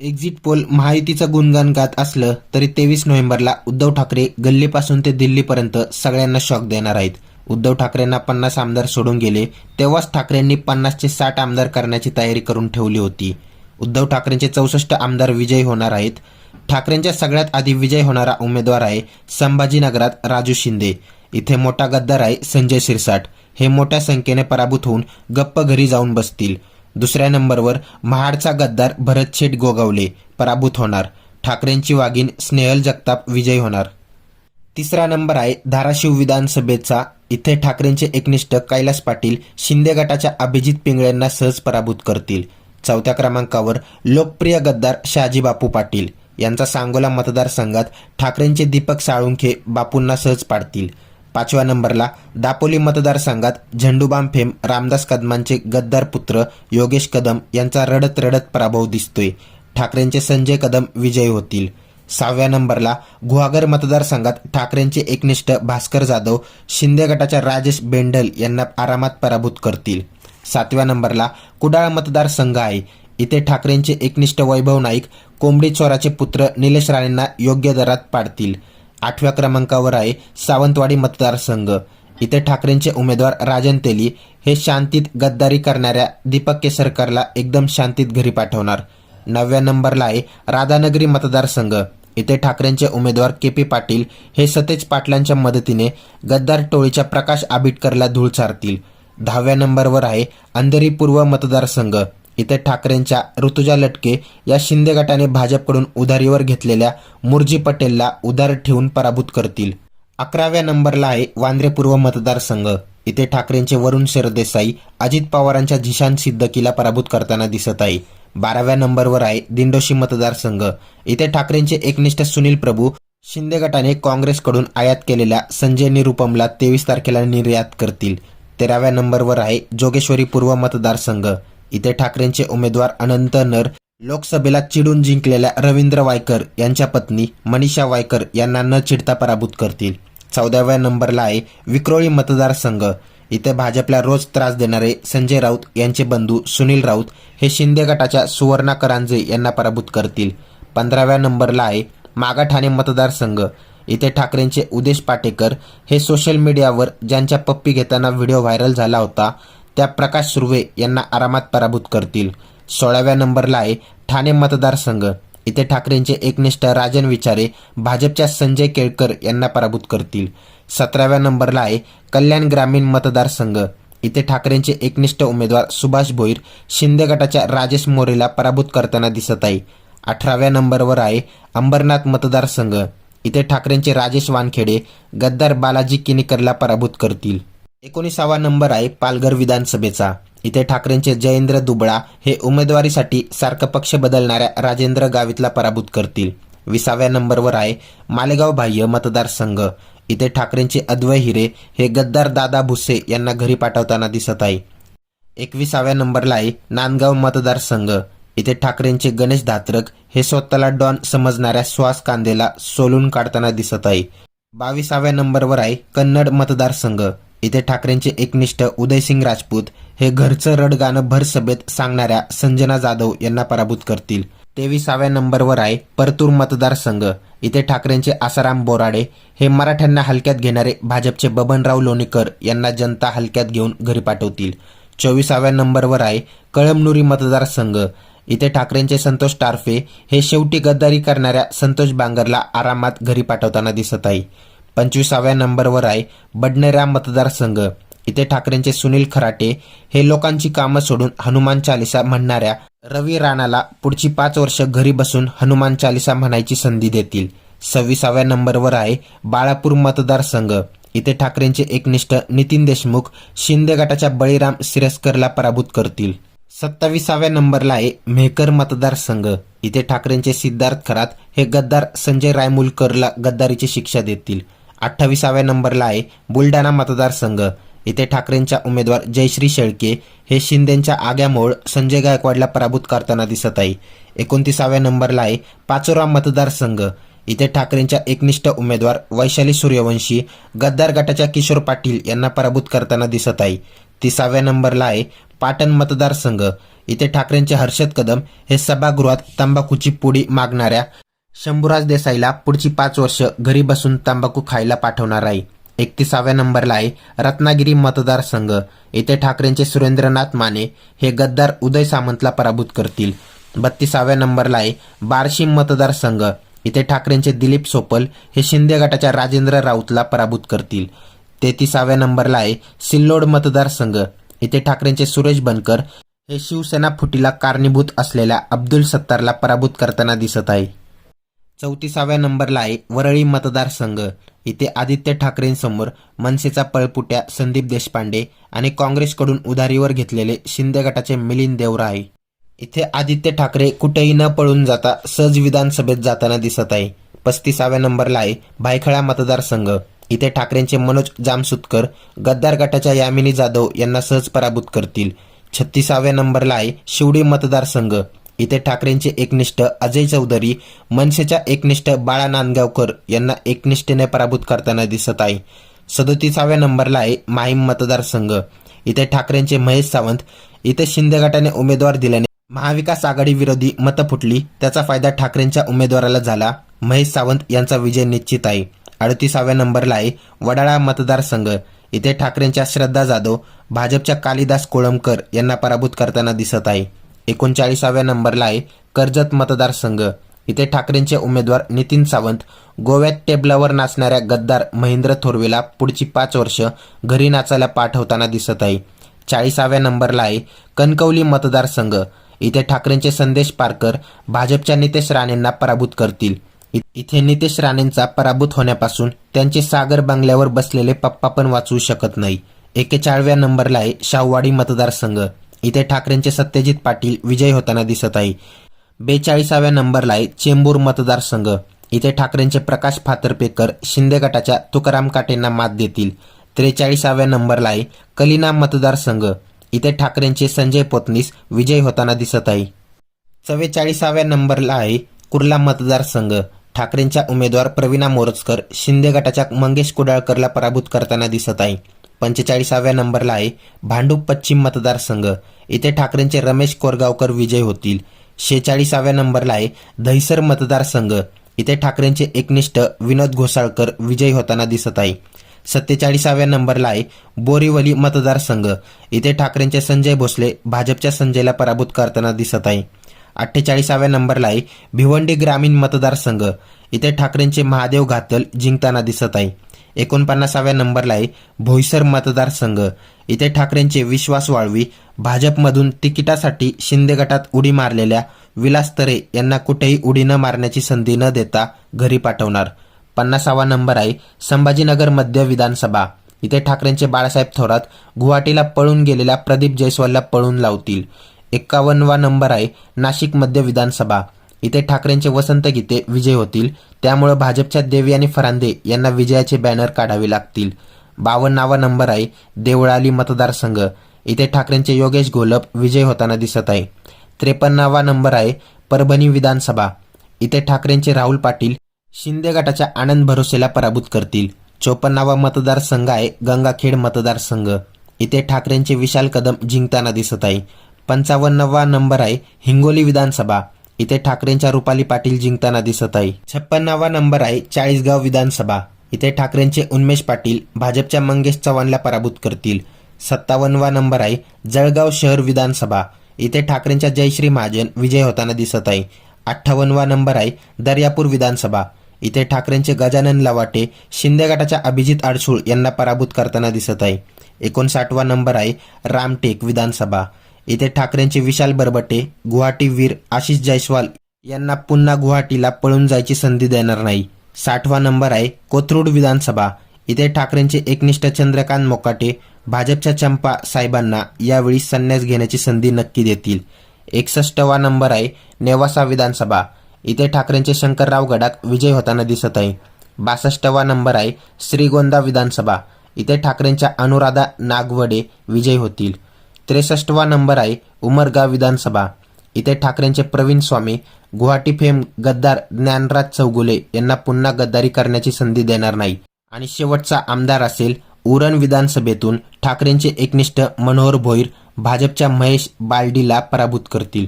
Exit poll महायुतीचं गुणगान गात असलं तरी तेवीस नोव्हेंबरला उद्धव ठाकरे गल्लीपासून ते दिल्लीपर्यंत सगळ्यांना शॉक देणार आहेत. उद्धव ठाकरेंना पन्नास आमदार सोडून गेले तेव्हाच ठाकरेंनी पन्नासचे साठ आमदार करण्याची तयारी करून ठेवली होती. उद्धव ठाकरेंचे चौसष्ट आमदार विजयी होणार आहेत. ठाकरेंच्या सगळ्यात आधी विजय होणारा उमेदवार आहे संभाजीनगरात राजू शिंदे. इथे मोठा गद्दार आहे संजय शिरसाट. हे मोठ्या संख्येने पराभूत होऊन गप्प घरी जाऊन बसतील. दुसऱ्या नंबरवर महाडचा गद्दार भरत शेठ गोगावले पराभूत होणार. ठाकरेंची वाघीण स्नेहल जगताप विजयी होणार. तिसरा नंबर आहे धाराशिव विधानसभेचा. इथे ठाकरेंचे एकनिष्ठ कैलास पाटील शिंदे गटाच्या अभिजित पिंगळेंना सहज पराभूत करतील. चौथ्या क्रमांकावर लोकप्रिय गद्दार शहाजी बापू पाटील. यांचा सांगोला मतदारसंघात ठाकरेंचे दीपक साळुंखे बापूंना सहज पाडतील. पाचव्या नंबरला दापोली मतदारसंघात झेंडूबाम फेम रामदास कदमांचे गद्दार पुत्र योगेश कदम यांचा रडत रडत पराभव दिसतोय. ठाकरेंचे संजय कदम विजयी होतील. सहाव्या नंबरला गुहागर मतदारसंघात ठाकरेंचे एकनिष्ठ भास्कर जाधव शिंदे गटाच्या राजेश बेंडल यांना आरामात पराभूत करतील. सातव्या नंबरला कुडाळ मतदारसंघ आहे. इथे ठाकरेंचे एकनिष्ठ वैभव नाईक कोंबडी चोराचे पुत्र निलेश राणेंना योग्य दरात पाडतील. आठव्या क्रमांकावर आहे सावंतवाडी मतदारसंघ. इथे ठाकरेंचे उमेदवार राजन तेली हे शांतीत गद्दारी करणाऱ्या दीपक केसरकरला एकदम शांतीत घरी पाठवणार. नवव्या नंबरला आहे राधानगरी मतदारसंघ. इथे ठाकरेंचे उमेदवार के पी पाटील हे सतेज पाटलांच्या मदतीने गद्दार टोळीच्या प्रकाश आबिटकरला धूळ चारतील. दहाव्या नंबरवर आहे अंधेरी पूर्व मतदारसंघ. इथे ठाकरेंच्या ऋतुजा लटके या शिंदे गटाने भाजपकडून उधारीवर घेतलेल्या मुरजी पटेलला उधार ठेवून पराभूत करतील. अकराव्या नंबरला आहे वांद्रे पूर्व मतदारसंघ. इथे ठाकरेंचे वरुण सरदेसाई अजित पवारांच्या झिशान सिद्दकीला पराभूत करताना दिसत आहे. बाराव्या नंबरवर आहे दिंडोशी मतदारसंघ. इथे ठाकरेंचे एकनिष्ठ सुनील प्रभू शिंदे गटाने काँग्रेसकडून आयात केलेल्या संजय निरुपमला तेवीस तारखेला निर्यात करतील. तेराव्या नंबरवर आहे जोगेश्वरी पूर्व मतदारसंघ. इथे ठाकरेंचे उमेदवार अनंत नर लोकसभेला चिडून जिंकलेल्या रवींद्र वायकर यांच्या पत्नी मनीषा वायकर यांना न चिडता पराभूत करतील. चौदाव्या नंबरला आहे विक्रोळी मतदारसंघ. इथे भाजपला रोज त्रास देणारे संजय राऊत यांचे बंधू सुनील राऊत हे शिंदे गटाच्या सुवर्णा करांजे यांना पराभूत करतील. पंधराव्या नंबरला आहे मागा ठाणे मतदारसंघ. इथे ठाकरेंचे उदेश पाटेकर हे सोशल मीडियावर ज्यांच्या पप्पी घेताना व्हिडिओ व्हायरल झाला होता त्या प्रकाश सुर्वे यांना आरामात पराभूत करतील. सोळाव्या नंबरला आहे ठाणे मतदारसंघ. इथे ठाकरेंचे एकनिष्ठ राजन विचारे भाजपच्या संजय केळकर यांना पराभूत करतील. सतराव्या नंबरला आहे कल्याण ग्रामीण मतदारसंघ. इथे ठाकरेंचे एकनिष्ठ उमेदवार सुभाष भोईर शिंदे गटाच्या राजेश मोरेला पराभूत करताना दिसत आहे. अठराव्या नंबरवर आहे अंबरनाथ मतदारसंघ. इथे ठाकरेंचे राजेश वानखेडे गद्दार बालाजी किनीकरला पराभूत करतील. एकोणीसावा नंबर आहे पालघर विधानसभेचा. इथे ठाकरेंचे जयेंद्र दुबळा हे उमेदवारीसाठी सारखं पक्ष बदलणाऱ्या राजेंद्र गावितला पराभूत करतील. विसाव्या नंबरवर आहे मालेगाव बाह्य मतदारसंघ. इथे ठाकरेंचे अद्वय हिरे हे गद्दार दादा भुसे यांना घरी पाठवताना दिसत आहे. एकविसाव्या नंबरला आहे नांदगाव मतदारसंघ. इथे ठाकरेंचे गणेश धात्रक हे स्वतःला डॉन समजणाऱ्या श्वास कांदेला सोलून काढताना दिसत आहे. बावीसाव्या नंबरवर आहे कन्नड मतदारसंघ. इथे ठाकरेंचे एकनिष्ठ उदयसिंग राजपूत हे घरचं रडगाणं भरसभेत भर सभेत सांगणाऱ्या संजना जाधव यांना पराभूत करतील. तेविसाव्या नंबरवर आहे परतूर मतदारसंघ. इथे ठाकरेंचे आसाराम बोराडे हे मराठ्यांना हलक्यात घेणारे भाजपचे बबनराव लोणीकर यांना जनता हलक्यात घेऊन घरी पाठवतील. चोवीसाव्या नंबरवर आहे कळमनुरी मतदारसंघ. इथे ठाकरेंचे संतोष टारफे हे शेवटी गद्दारी करणाऱ्या संतोष बांगरला आरामात घरी पाठवताना दिसत आहे. पंचवीसाव्या नंबरवर आहे बडनेरा मतदारसंघ. इथे ठाकरेंचे सुनील खराटे हे लोकांची कामं सोडून हनुमान चालिसा म्हणणाऱ्या रवी राणाला पुढची पाच वर्ष घरी बसून हनुमान चालिसा म्हणायची संधी देतील. सव्वीसाव्या नंबरवर आहे बाळापूर मतदारसंघ. इथे ठाकरेंचे एकनिष्ठ नितीन देशमुख शिंदे गटाच्या बळीराम सिरस्करला पराभूत करतील. सत्तावीसाव्या नंबरला आहे मेहकर मतदारसंघ. इथे ठाकरेंचे सिद्धार्थ खरात हे गद्दार संजय रायमुलकरला गद्दारीची शिक्षा देतील. अठ्ठावीसाव्या नंबरला आहे बुलढाणा मतदारसंघ. इथे ठाकरेंच्या उमेदवार जयश्री शेळके हे शिंदेच्या आग्यामोळ संजय गायकवाडला पराभूत करताना दिसत आहे. एकोणतीसाव्या नंबरला आहे पाचोरा मतदारसंघ. इथे ठाकरेंच्या एकनिष्ठ उमेदवार वैशाली सूर्यवंशी गद्दार गटाच्या किशोर पाटील यांना पराभूत करताना दिसत आहे. तिसाव्या नंबरला आहे पाटण मतदारसंघ. इथे ठाकरेंचे हर्षद कदम हे सभागृहात तंबाखूची पुडी मागणाऱ्या शंभूराज देसाईला पुढची पाच वर्ष घरी बसून तंबाखू खायला पाठवणार आहे. एकतीसाव्या नंबरला आहे रत्नागिरी मतदारसंघ येथे ठाकरेंचे सुरेंद्रनाथ माने हे गद्दार उदय सामंतला पराभूत करतील. बत्तीसाव्या नंबरला आहे बारशीम मतदारसंघ इथे ठाकरेंचे दिलीप सोपल हे शिंदे गटाच्या राजेंद्र राऊतला पराभूत करतील. तेहतीसाव्या नंबरला आहे सिल्लोड मतदारसंघ इथे ठाकरेंचे सुरेश बनकर हे शिवसेना फुटीला कारणीभूत असलेल्या अब्दुल सत्तारला पराभूत करताना दिसत आहे. चौतीसाव्या नंबरला आहे वरळी मतदारसंघ इथे आदित्य ठाकरेंसमोर मनसेचा पळपुट्या संदीप देशपांडे आणि काँग्रेसकडून उधारीवर घेतलेले शिंदे गटाचे मिलिंद देवरा आहे इथे आदित्य ठाकरे कुठेही न पळून जाता सहज विधानसभेत जाताना दिसत आहे. पस्तीसाव्या नंबरला आहे भायखळा मतदारसंघ इथे ठाकरेंचे मनोज जामसुतकर गद्दार गटाच्या यामिनी जाधव यांना सहज पराभूत करतील. छत्तीसाव्या नंबरला आहे शिवडी मतदारसंघ इथे ठाकरेंचे एकनिष्ठ अजय चौधरी मनसेच्या एकनिष्ठ बाळा नांदगावकर यांना एकनिष्ठेने पराभूत करताना दिसत आहे. सदोतीसाव्या नंबरला आहे माहीम मतदारसंघ. इथे ठाकरेंचे महेश सावंत इथे शिंदे गटाने उमेदवार दिल्याने महाविकास आघाडी विरोधी मतं फुटली त्याचा फायदा ठाकरेंच्या उमेदवाराला झाला महेश सावंत यांचा विजय निश्चित आहे. अडतीसाव्या नंबरला आहे वडाळा मतदारसंघ. इथे ठाकरेंच्या श्रद्धा जाधव भाजपच्या कालिदास कोळंबकर यांना पराभूत करताना दिसत आहे. एकोणचाळीसाव्या नंबरला आहे कर्जत मतदारसंघ इथे ठाकरेंचे उमेदवार नितीन सावंत गोव्यात टेबलावर नाचणाऱ्या गद्दार महेंद्र थोरवेला पुढची पाच वर्ष घरी नाचायला पाठवताना दिसत आहे. चाळीसाव्या नंबरला आहे कणकवली मतदारसंघ इथे ठाकरेंचे संदेश पारकर भाजपच्या नितेश राणेंना पराभूत करतील. इथे नितेश राणेंचा पराभूत होण्यापासून त्यांचे सागर बंगल्यावर बसलेले पप्पा पण वाचवू शकत नाही. एकेचाळव्या नंबरला आहे शाहूवाडी मतदारसंघ इथे ठाकरेंचे सत्यजित पाटील विजय होताना दिसत आहे. बेचाळीसाव्या नंबरला आहे चेंबूर मतदारसंघ. इथे ठाकरेंचे प्रकाश फातर्पेकर शिंदे गटाच्या तुकाराम काटेंना मात देतील. त्रेचाळीसाव्या नंबरला आहे कलिना मतदारसंघ. इथे ठाकरेंचे संजय पोतनीस विजय होताना दिसत आहे. चव्वेचाळीसाव्या नंबरला आहे कुर्ला मतदारसंघ. ठाकरेंच्या उमेदवार प्रवीणा मोरजकर शिंदे गटाच्या मंगेश कुडाळकरला पराभूत करताना दिसत आहे. पंचेचाळीसाव्या नंबरला आहे भांडूप पश्चिम मतदारसंघ. इथे ठाकरेंचे रमेश कोरगावकर विजय होतील. शेचाळीसाव्या नंबरला आहे दहिसर मतदारसंघ. इथे ठाकरेंचे एकनिष्ठ विनोद घोसाळकर विजय होताना दिसत आहे. सत्तेचाळीसाव्या नंबरला आहे बोरीवली मतदारसंघ. इथे ठाकरेंचे संजय भोसले भाजपच्या संजयला पराभूत करताना दिसत आहे. अठ्ठेचाळीसाव्या नंबरला आहे भिवंडी ग्रामीण मतदारसंघ. इथे ठाकरेंचे महादेव घातल जिंकताना दिसत आहे. एकोणपन्नासाव्या नंबरला आहे भोईसर मतदारसंघ. इथे ठाकरेंचे विश्वास वाळवी भाजपमधून तिकिटासाठी शिंदे गटात उडी मारलेल्या विलास तरे यांना कुठेही उडी न मारण्याची संधी न देता घरी पाठवणार. पन्नासावा नंबर आहे संभाजीनगर मध्य विधानसभा. इथे ठाकरेंचे बाळासाहेब थोरात गुवाहाटीला पळून गेलेल्या प्रदीप जयस्वालला पळून लावतील. एक्कावन्नवा नंबर आहे नाशिक मध्य विधानसभा. इथे ठाकरेंचे वसंत गीते विजय होतील. त्यामुळे भाजपच्या देवी आणि फरांदे यांना विजयाचे बॅनर काढावे लागतील. बावन्नावा नंबर आहे देवळाली मतदारसंघ. इथे ठाकरेंचे योगेश घोलप विजय होताना दिसत आहे. त्रेपन्नावा नंबर आहे परभणी विधानसभा. इथे ठाकरेंचे राहुल पाटील शिंदे गटाच्या आनंद भरोसेला पराभूत करतील. चोपन्नावा मतदारसंघ आहे गंगाखेड मतदारसंघ. इथे ठाकरेंचे विशाल कदम जिंकताना दिसत आहे. पंचावन्नवा नंबर आहे हिंगोली विधानसभा. इथे ठाकरेंच्या रुपाली पाटील जिंकताना दिसत आहे. छप्पन्नावा नंबर आहे चाळीसगाव विधानसभा. इथे ठाकरेंचे उन्मेष पाटील भाजपच्या मंगेश चव्हाणला पराभूत करतील. सत्तावन्नवा नंबर आहे जळगाव शहर विधानसभा. इथे ठाकरेंच्या जयश्री महाजन विजय होताना दिसत आहे. अठ्ठावन्नवा नंबर आहे दर्यापूर विधानसभा. इथे ठाकरेंचे गजानन लवाटे शिंदे गटाच्या अभिजित आडसूळ यांना पराभूत करताना दिसत आहे. एकोणसाठवा नंबर आहे रामटेक विधानसभा. इथे ठाकरेंचे विशाल बरबटे गुवाहाटी वीर आशिष जयस्वाल यांना पुन्हा गुवाहाटीला पळून जायची संधी देणार नाही. साठवा नंबर आहे कोथरूड विधानसभा. इथे ठाकरेंचे एकनिष्ठ चंद्रकांत मोकाटे भाजपच्या चंपा साहेबांना यावेळी संन्यास घेण्याची संधी नक्की देतील. एकसष्टवा नंबर आहे नेवासा विधानसभा. इथे ठाकरेंचे शंकरराव गडाख विजय होताना दिसत आहे. बासष्टवा नंबर आहे श्रीगोंदा विधानसभा. इथे ठाकरेंच्या अनुराधा नागवडे विजय होतील. त्रेसष्टवा नंबर आहे उमरगाव विधानसभा. इथे ठाकरेंचे प्रवीण स्वामी गुवाहाटी फेम गद्दार ज्ञानराज चौगुले यांना पुन्हा गद्दारी करण्याची संधी देणार नाही. आणि शेवटचा आमदार असेल उरण विधानसभेतून ठाकरेंचे एकनिष्ठ मनोहर भोईर भाजपच्या महेश बालडीला पराभूत करतील.